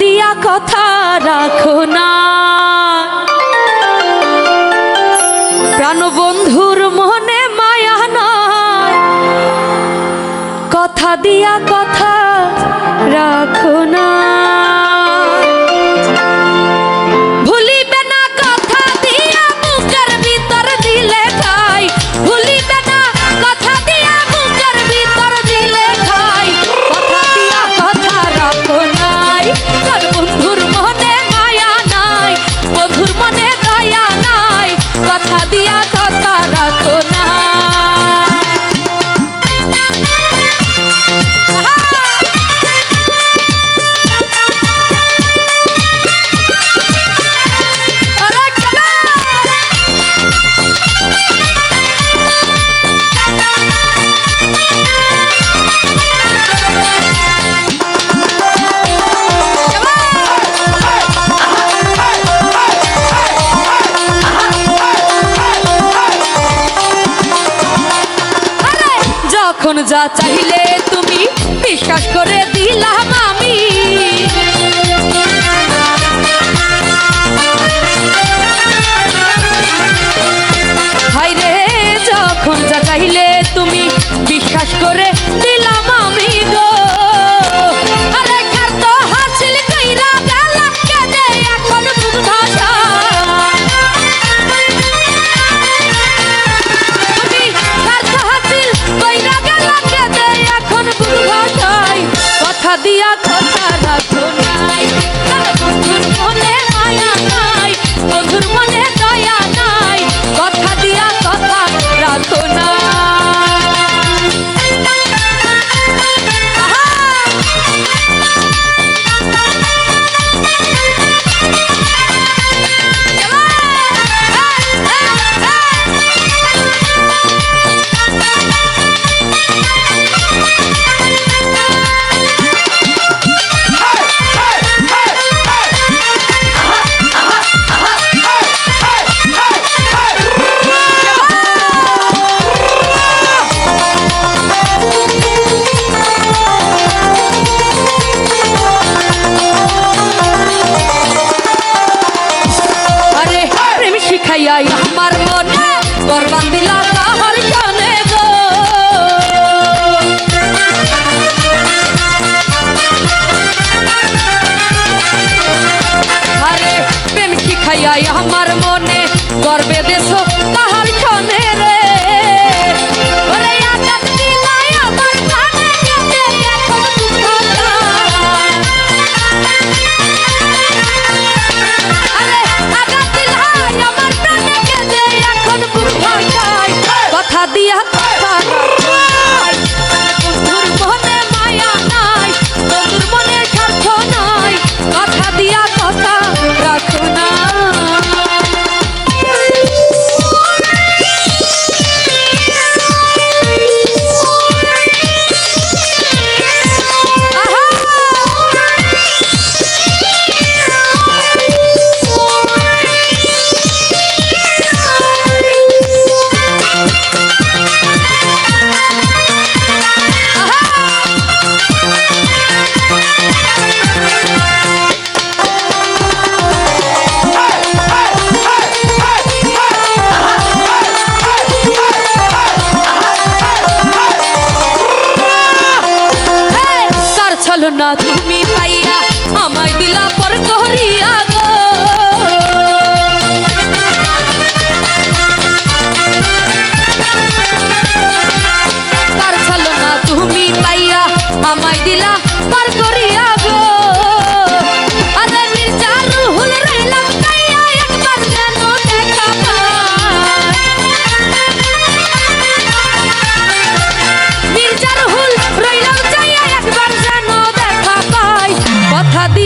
দিয়া কথা রাখো না। প্রাণবন্ধুর মনে মায়া না কথা দিয়া কথা রাখো না। এখন যা চাইলে তুমি বিশ্বাস করে দিলাম আমি। যাহার মনে গর্বে দেশ তাহার ক্ষণে not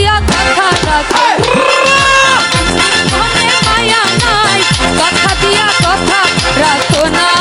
দিয়া কথা রাখে। মনে মায়া কথা দিয়া কথা রাখো না।